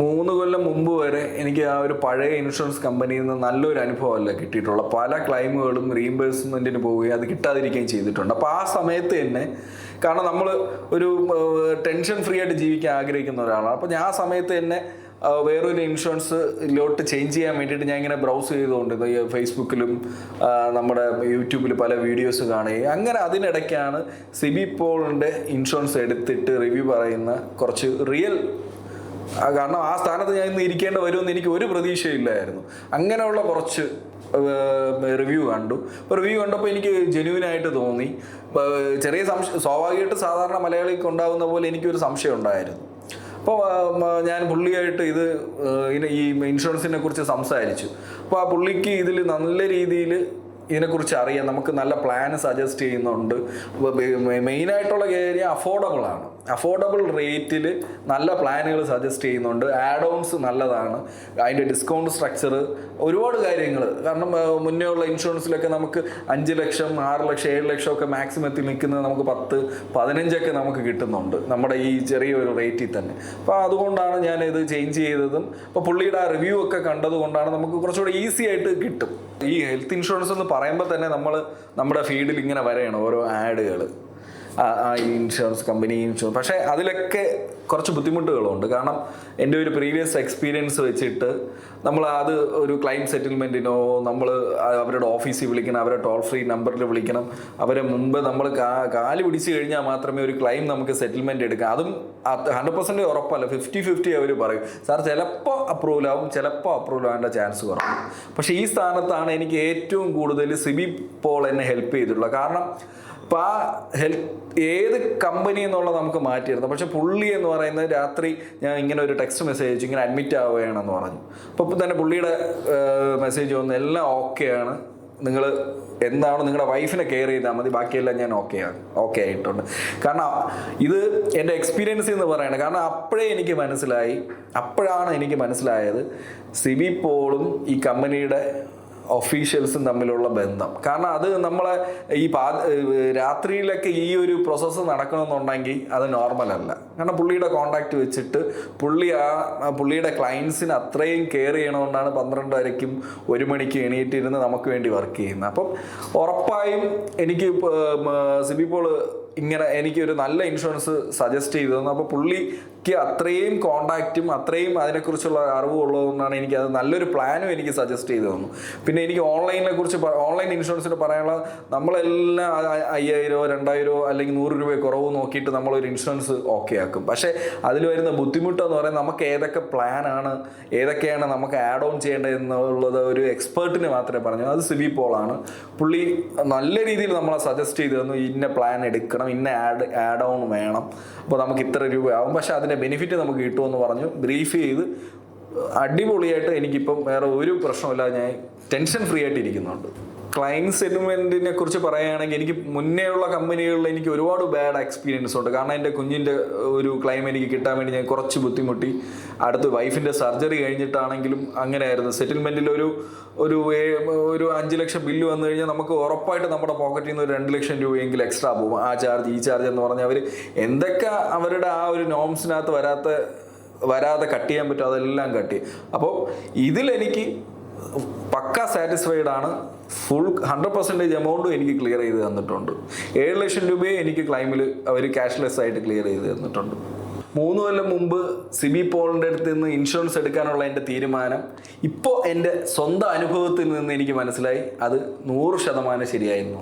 മൂന്ന് കൊല്ലം മുമ്പ് വരെ എനിക്ക് ആ ഒരു പഴയ ഇൻഷുറൻസ് കമ്പനിയിൽ നിന്ന് നല്ലൊരു അനുഭവമല്ല കിട്ടിയിട്ടുള്ള പല ക്ലെയിമുകളും റീഇംബേഴ്സ്മെന്റിന് പോവുകയും അത് കിട്ടാതിരിക്കുകയും ചെയ്തിട്ടുണ്ട്. അപ്പോൾ ആ സമയത്ത് തന്നെ കാരണം നമ്മൾ ഒരു ടെൻഷൻ ഫ്രീ ആയിട്ട് ജീവിക്കാൻ ആഗ്രഹിക്കുന്ന ഒരാളാണ്. അപ്പോൾ ഞാൻ ആ സമയത്ത് തന്നെ വേറൊരു ഇൻഷുറൻസ് ഇൻഷുറൻസിലോട്ട് ചേഞ്ച് ചെയ്യാൻ വേണ്ടിയിട്ട് ഞാൻ ഇങ്ങനെ ബ്രൗസ് ചെയ്തുകൊണ്ട് ഫേസ്ബുക്കിലും നമ്മുടെ യൂട്യൂബിൽ പല വീഡിയോസ് കാണുകയും അങ്ങനെ അതിനിടയ്ക്കാണ് സിബി പോളിന്റെ ഇൻഷുറൻസ് എടുത്തിട്ട് റിവ്യൂ പറയുന്ന കുറച്ച് റിയൽ കാരണം ആ സ്ഥാനത്ത് ഞാൻ ഇന്ന് ഇരിക്കേണ്ട വരുമെന്ന് എനിക്ക് ഒരു പ്രതീക്ഷയില്ലായിരുന്നു. അങ്ങനെയുള്ള കുറച്ച് റിവ്യൂ കണ്ടു. റിവ്യൂ കണ്ടപ്പോൾ എനിക്ക് ജെന്യൂനായിട്ട് തോന്നി. ചെറിയ സംശയം സ്വാഭാവികമായിട്ട് സാധാരണ മലയാളിക്ക് ഉണ്ടാകുന്ന പോലെ എനിക്കൊരു സംശയം ഉണ്ടായിരുന്നു. അപ്പോൾ ഞാൻ പുള്ളിയായിട്ട് ഇത് ഈ ഇൻഷുറൻസിനെ കുറിച്ച് സംസാരിച്ചു. അപ്പോൾ ആ പുള്ളിക്ക് ഇതിൽ നല്ല രീതിയിൽ ഇതിനെക്കുറിച്ച് അറിയാം നമുക്ക് നല്ല പ്ലാൻ സജസ്റ്റ് ചെയ്യുന്നുണ്ട്. മെയിനായിട്ടുള്ള ഏരിയ അഫോർഡബിൾ ആണ്. അഫോർഡബിൾ റേറ്റിൽ നല്ല പ്ലാനുകൾ സജസ്റ്റ് ചെയ്യുന്നുണ്ട്. ആഡ് ഓൺസ് നല്ലതാണ്. അതിന്റെ ഡിസ്കൗണ്ട് സ്ട്രക്ചർ ഒരുപാട് കാര്യങ്ങൾ കാരണം മുന്നേ ഉള്ള ഇൻഷുറൻസിലൊക്കെ നമുക്ക് അഞ്ച് ലക്ഷം ആറ് ലക്ഷം ഏഴ് ലക്ഷം ഒക്കെ മാക്സിമം എത്തി നിൽക്കുന്നത് നമുക്ക് പത്ത് പതിനഞ്ചൊക്കെ നമുക്ക് കിട്ടുന്നുണ്ട് നമ്മുടെ ഈ ചെറിയൊരു റേറ്റിൽ തന്നെ. അപ്പോൾ അതുകൊണ്ടാണ് ഞാൻ ഇത് ചേഞ്ച് ചെയ്തതും. അപ്പോൾ പുള്ളിയുടെ ആ റിവ്യൂ ഒക്കെ കണ്ടതുകൊണ്ടാണ് നമുക്ക് കുറച്ചുകൂടെ ഈസി ആയിട്ട് കിട്ടും. ഈ ഹെൽത്ത് ഇൻഷുറൻസ് എന്ന് പറയുമ്പോൾ തന്നെ നമ്മൾ നമ്മുടെ ഫീൽഡിൽ ഇങ്ങനെ വരെയാണ് ഓരോ ആഡുകൾ ഇൻഷുറൻസ് കമ്പനി ഇൻഷുറൻസ് പക്ഷേ അതിലൊക്കെ കുറച്ച് ബുദ്ധിമുട്ടുകളുണ്ട്. കാരണം എന്റെ ഒരു പ്രീവിയസ് എക്സ്പീരിയൻസ് വെച്ചിട്ട് നമ്മൾ അത് ഒരു ക്ലൈം സെറ്റിൽമെന്റിനോ നമ്മൾ അവരുടെ ഓഫീസിൽ വിളിക്കണം അവരെ ടോൾ ഫ്രീ നമ്പറിൽ വിളിക്കണം അവരെ മുമ്പ് നമ്മൾ കാൽ പിടിച്ചു കഴിഞ്ഞാൽ മാത്രമേ ഒരു ക്ലൈം നമുക്ക് സെറ്റിൽമെന്റ് എടുക്കാം. അതും ഹൺഡ്രഡ് പെർസെന്റ് ഉറപ്പല്ല. ഫിഫ്റ്റി ഫിഫ്റ്റി അവർ പറയും. സാർ ചിലപ്പോൾ അപ്രൂവൽ ആവും ചിലപ്പോൾ അപ്രൂവൽ ആവേണ്ട ചാൻസ് കുറവ്. പക്ഷേ ഈ സ്ഥാനത്താണ് എനിക്ക് ഏറ്റവും കൂടുതൽ സിബി പോൾ എന്നെ ഹെൽപ്പ് ചെയ്തിട്ടുള്ളത്. കാരണം അപ്പോൾ ആ ഹെൽപ്പ് ഏത് കമ്പനി എന്നുള്ളത് നമുക്ക് മാറ്റിയിരുന്നു. പക്ഷെ പുള്ളി എന്ന് പറയുന്നത് രാത്രി ഞാൻ ഇങ്ങനെ ഒരു ടെക്സ്റ്റ് മെസ്സേജ് അയച്ചു ഇങ്ങനെ അഡ്മിറ്റ് ആവുകയാണെന്ന് പറഞ്ഞു. അപ്പോൾ തന്നെ പുള്ളിയുടെ മെസ്സേജ് വന്നു എല്ലാം ഓക്കെയാണ് നിങ്ങൾ എന്താണ് നിങ്ങളുടെ വൈഫിനെ കെയർ ചെയ്താൽ മതി. ബാക്കിയെല്ലാം ഞാൻ ഓക്കെ ആണ് ഓക്കെ ആയിട്ടുണ്ട്. കാരണം ഇത് എന്റെ എക്സ്പീരിയൻസ് എന്ന് പറയുന്നത് കാരണം അപ്പോഴേ എനിക്ക് മനസ്സിലായി അപ്പോഴാണ് എനിക്ക് മനസ്സിലായത് സിബി പോളും ഈ കമ്പനിയുടെ ഒഫീഷ്യൽസും തമ്മിലുള്ള ബന്ധം. കാരണം അത് നമ്മളെ ഈ പാ രാത്രിയിലൊക്കെ ഈ ഒരു പ്രോസസ്സ് നടക്കണമെന്നുണ്ടെങ്കിൽ അത് നോർമൽ അല്ല. കാരണം പുള്ളിയുടെ കോണ്ടാക്ട് വെച്ചിട്ട് പുള്ളി ആ പുള്ളിയുടെ ക്ലയൻസിന് അത്രയും കെയർ ചെയ്യണമെന്നാണ് പന്ത്രണ്ട് വരയ്ക്കും ഒരു മണിക്ക് എണീറ്റിരുന്ന് നമുക്ക് വേണ്ടി വർക്ക് ചെയ്യുന്നത്. അപ്പം ഉറപ്പായും എനിക്ക് സിബി പോൾ ഇങ്ങനെ എനിക്കൊരു നല്ല ഇൻഷുറൻസ് സജസ്റ്റ് ചെയ്തു തന്നു. അപ്പോൾ പുള്ളിക്ക് അത്രയും കോണ്ടാക്റ്റും അത്രയും അതിനെക്കുറിച്ചുള്ള അറിവും ഉള്ളതുകൊണ്ടാണ് എനിക്ക് അത് നല്ലൊരു പ്ലാനും എനിക്ക് സജസ്റ്റ് ചെയ്തു തന്നു. പിന്നെ എനിക്ക് ഓൺലൈനിനെ കുറിച്ച് ഓൺലൈൻ ഇൻഷുറൻസിന് പറയാനുള്ള നമ്മളെല്ലാം അയ്യായിരമോ രണ്ടായിരമോ അല്ലെങ്കിൽ നൂറ് രൂപ കുറവ് നോക്കിയിട്ട് നമ്മളൊരു ഇൻഷുറൻസ് ഓക്കെ ആക്കും. പക്ഷേ അതിൽ വരുന്ന ബുദ്ധിമുട്ടെന്ന് പറയുന്നത് നമുക്ക് ഏതൊക്കെ പ്ലാനാണ് ഏതൊക്കെയാണ് നമുക്ക് ആഡ് ഓൺ ചെയ്യേണ്ടത് എന്നുള്ളത് ഒരു എക്സ്പേർട്ടിന് മാത്രമേ പറഞ്ഞു. അത് സിബി പോളാണ്. പുള്ളി നല്ല രീതിയിൽ നമ്മളെ സജസ്റ്റ് ചെയ്തു തന്നു ഇന്ന പ്ലാൻ എടുക്കണം ഇന്ന ആഡ് ആഡ് ഓൺ വേണം. അപ്പോൾ നമുക്ക് ഇത്ര രൂപയാവും. പക്ഷേ അതിന്റെ ബെനിഫിറ്റ് നമുക്ക് കിട്ടുമെന്ന് പറഞ്ഞു. ബ്രീഫ് ചെയ്ത് അടിപൊളിയായിട്ട് എനിക്കിപ്പം വേറെ ഒരു പ്രശ്നമില്ലാതെ ഞാൻ ടെൻഷൻ ഫ്രീ ആയിട്ട് ഇരിക്കുന്നുണ്ട്. ക്ലൈം സെറ്റിൽമെന്റിനെ കുറിച്ച് പറയുകയാണെങ്കിൽ എനിക്ക് മുന്നേ ഉള്ള കമ്പനികളിൽ എനിക്ക് ഒരുപാട് ബാഡ് എക്സ്പീരിയൻസ് ഉണ്ട്. കാരണം എന്റെ കുഞ്ഞിന്റെ ഒരു ക്ലൈം എനിക്ക് കിട്ടാൻ വേണ്ടി ഞാൻ കുറച്ച് ബുദ്ധിമുട്ടി. അടുത്ത് വൈഫിന്റെ സർജറി കഴിഞ്ഞിട്ടാണെങ്കിലും അങ്ങനെയായിരുന്നു. സെറ്റിൽമെന്റിൽ ഒരു ഒരു ഒരു അഞ്ച് ലക്ഷം ബില്ല് വന്നു കഴിഞ്ഞാൽ നമുക്ക് ഉറപ്പായിട്ട് നമ്മുടെ പോക്കറ്റിൽ നിന്ന് ഒരു രണ്ട് ലക്ഷം രൂപയെങ്കിലും എക്സ്ട്രാ പോകും. ആ ചാർജ് ഈ ചാർജ് എന്ന് പറഞ്ഞാൽ അവർ എന്തൊക്കെ അവരുടെ ആ ഒരു നോംസിനകത്ത് വരാത്ത വരാതെ കട്ട് ചെയ്യാൻ പറ്റും അതെല്ലാം കട്ട് ചെയ്യും. അപ്പോൾ ഇതിലെനിക്ക് പക്ക സാറ്റിസ്ഫൈഡ് ആണ്. ഫുൾ ഹൺഡ്രഡ് പെർസെന്റേജ് എമൗണ്ടും എനിക്ക് ക്ലിയർ ചെയ്ത് തന്നിട്ടുണ്ട്. ഏഴ് ലക്ഷം രൂപയെ എനിക്ക് ക്ലൈമിൽ അവർ ക്യാഷ്ലെസ് ആയിട്ട് ക്ലിയർ ചെയ്ത് തന്നിട്ടുണ്ട്. മൂന്ന് കൊല്ലം മുമ്പ് സിബി പോളിന്റെ അടുത്ത് നിന്ന് ഇൻഷുറൻസ് എടുക്കാനുള്ള എന്റെ തീരുമാനം. ഇപ്പോൾ എന്റെ സ്വന്തം അനുഭവത്തിൽ നിന്ന് എനിക്ക് മനസ്സിലായി. അത് നൂറ് ശതമാനം ശരിയായിരുന്നു